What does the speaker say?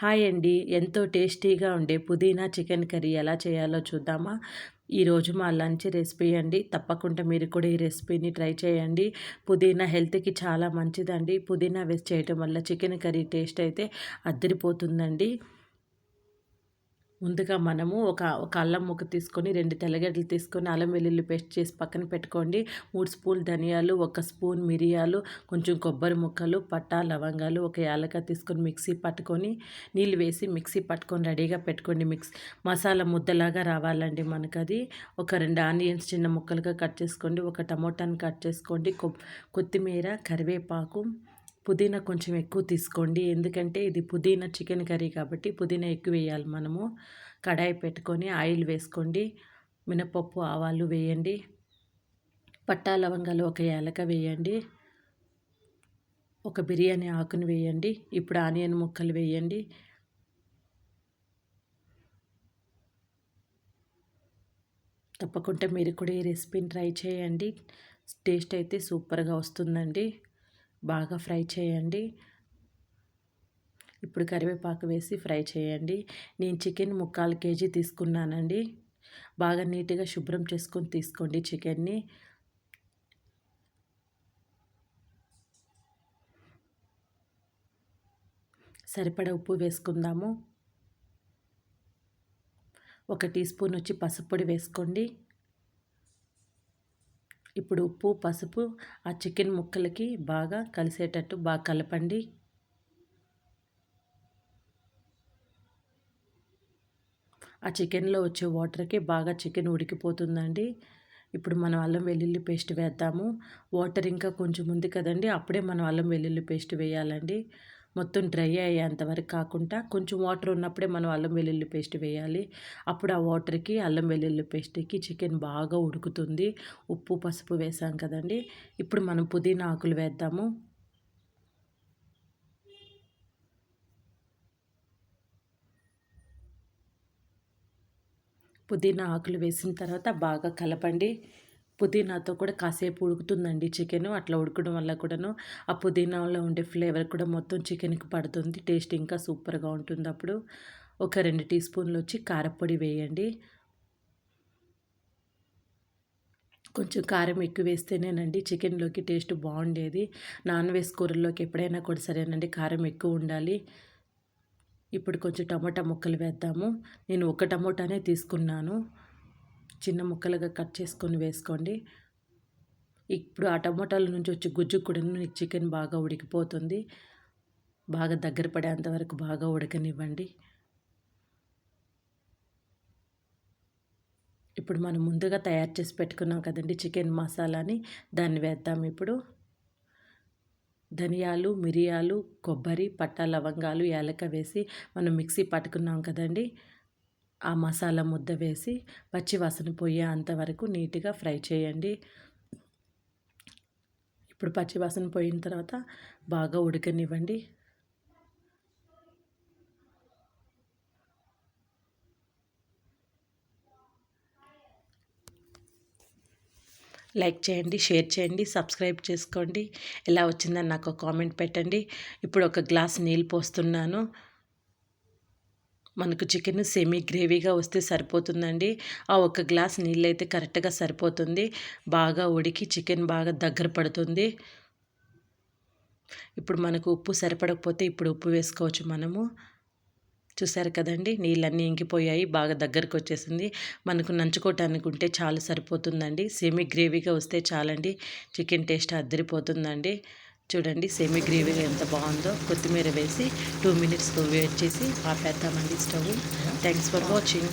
Hi అండి. ఎంతో టేస్టీగా ఉండే పుదీనా చికెన్ కర్రీ ఎలా చేయాలో చూద్దామా? ఈరోజు మా లంచ్ రెసిపీ అండి. తప్పకుండా మీరు కూడా ఈ రెసిపీని ట్రై చేయండి. పుదీనా హెల్త్కి చాలా మంచిదండి. పుదీనా వేస్ట్ చేయటం వల్ల చికెన్ కర్రీ టేస్ట్ అయితే అద్దరిపోతుందండి. ముందుగా మనము ఒక ఒక అల్లం ముక్క తీసుకొని రెండు తెల్లగడ్డలు తీసుకొని అల్లం వెల్లుల్లి పేస్ట్ చేసి పక్కన పెట్టుకోండి. మూడు స్పూన్ ధనియాలు ఒక స్పూన్ మిరియాలు కొంచెం కొబ్బరి ముక్కలు పట్టా లవంగాలు ఒక యాలక తీసుకొని మిక్సీ పట్టుకొని నీళ్ళు వేసి మిక్సీ పట్టుకొని రెడీగా పెట్టుకోండి మిక్స్ మసాలా ముద్దలాగా రావాలండి మనకు అది ఒక రెండు ఆనియన్స్ చిన్న ముక్కలుగా కట్ చేసుకోండి ఒక టమోటాని కట్ చేసుకోండి కొత్తిమీర కరివేపాకు పుదీనా కొంచెం ఎక్కువ తీసుకోండి. ఎందుకంటే ఇది పుదీనా చికెన్ కర్రీ కాబట్టి పుదీనా ఎక్కువ వేయాలి మనము. కడాయి పెట్టుకొని ఆయిల్ వేసుకోండి. మినపప్పు ఆవాలు వేయండి. పట్టా లవంగాలు ఒక ఏలక వేయండి. ఒక బిర్యానీ ఆకును వేయండి. ఇప్పుడు ఆనియన్ ముక్కలు వేయండి. తప్పకుండా మీరు కూడా ఈ రెసిపీని ట్రై చేయండి. టేస్ట్ అయితే సూపర్గా వస్తుందండి. బాగా ఫ్రై చేయండి. ఇప్పుడు కరివేపాకు వేసి ఫ్రై చేయండి. నేను చికెన్ ముక్కాలు కేజీ తీసుకున్నానండి. బాగా నీట్గా శుభ్రం చేసుకొని తీసుకోండి చికెన్ని. సరిపడ ఉప్పు వేసుకుందాము. ఒక టీ స్పూన్ వచ్చి పసుపొడి వేసుకోండి. ఇప్పుడు ఉప్పు పసుపు ఆ చికెన్ ముక్కలకి బాగా కలిసేటట్టు బాగా కలపండి. ఆ చికెన్లో వచ్చే వాటర్కి బాగా చికెన్ ఉడికిపోతుందండి. ఇప్పుడు మనం అల్లం వెల్లుల్లి పేస్ట్ వేద్దాము. వాటర్ ఇంకా కొంచెం ఉంది కదండి అప్పుడే మనం అల్లం వెల్లుల్లి పేస్ట్ వేయాలండి. మొత్తం డ్రై అయ్యేంతవరకు కాకుండా కొంచెం వాటర్ ఉన్నప్పుడే మనం అల్లం వెల్లుల్లి పేస్ట్ వేయాలి. అప్పుడు ఆ వాటర్కి అల్లం వెల్లుల్లి పేస్ట్కి చికెన్ బాగా ఉడుకుతుంది. ఉప్పు పసుపు వేసాం కదండి. ఇప్పుడు మనం పుదీనా ఆకులు వేద్దాము. పుదీనా ఆకులు వేసిన తర్వాత బాగా కలపండి. పుదీనాతో కూడా కాసేపు ఉడుకుతుందండి చికెన్. అట్లా ఉడకడం వల్ల కూడాను ఆ పుదీనాలో ఉండే ఫ్లేవర్ కూడా మొత్తం చికెన్కి పడుతుంది. టేస్ట్ ఇంకా సూపర్గా ఉంటుంది అప్పుడు. ఒక రెండు టీ స్పూన్లు వచ్చి కారపొడి వేయండి. కొంచెం కారం ఎక్కువ వేస్తేనేనండి చికెన్లోకి టేస్ట్ బాగుండేది. నాన్ వెజ్ కూరల్లోకి ఎప్పుడైనా కూడా సరేనండి కారం ఎక్కువ ఉండాలి. ఇప్పుడు కొంచెం టమాటా ముక్కలు వేద్దాము. నేను ఒక టమోటానే తీసుకున్నాను. చిన్న ముక్కలుగా కట్ చేసుకొని వేసుకోండి. ఇప్పుడు ఆ టమోటాల నుంచి వచ్చి గుజ్జు కూడా చికెన్ బాగా ఉడికిపోతుంది. బాగా దగ్గర పడేంత వరకు బాగా ఉడకనివ్వండి. ఇప్పుడు మనం ముందుగా తయారు చేసి పెట్టుకున్నాం కదండి చికెన్ మసాలాని దాన్ని వేద్దాం ఇప్పుడు. ధనియాలు మిరియాలు కొబ్బరి పట్ట లవంగాలు ఏలక వేసి మనం మిక్సీ పట్టుకున్నాం కదండి. ఆ మసాలా ముద్ద వేసి పచ్చి వాసన పోయే అంతవరకు నీట్గా ఫ్రై చేయండి. ఇప్పుడు పచ్చి వాసన పోయిన తర్వాత బాగా ఉడకనివ్వండి. లైక్ చేయండి షేర్ చేయండి సబ్స్క్రైబ్ చేసుకోండి. ఎలా వచ్చిందని నాకు కామెంట్ పెట్టండి. ఇప్పుడు ఒక గ్లాస్ నీళ్ళు పోస్తున్నాను. మనకు చికెన్ సెమీ గ్రేవీగా వస్తే సరిపోతుందండి. ఆ ఒక గ్లాస్ నీళ్ళు అయితే కరెక్ట్గా సరిపోతుంది. బాగా ఉడికి చికెన్ బాగా దగ్గర పడుతుంది. ఇప్పుడు మనకు ఉప్పు సరిపడకపోతే ఇప్పుడు ఉప్పు వేసుకోవచ్చు మనము. చూసారు కదండి? నీళ్ళన్నీ ఇంకిపోయాయి. బాగా దగ్గరకు వచ్చేసింది మనకు నంచుకోవటానికి ఉంటే చాలా సరిపోతుందండి. సెమీ గ్రేవీగా వస్తే చాలండి. చికెన్ టేస్ట్ అద్దరిపోతుందండి చూడండి సెమీ గ్రేవీగా ఎంత బాగుందో. కొత్తిమీర వేసి టూ మినిట్స్ వెయిట్ చేసి ఆపేద్దామండి స్టవ్. Thanks for watching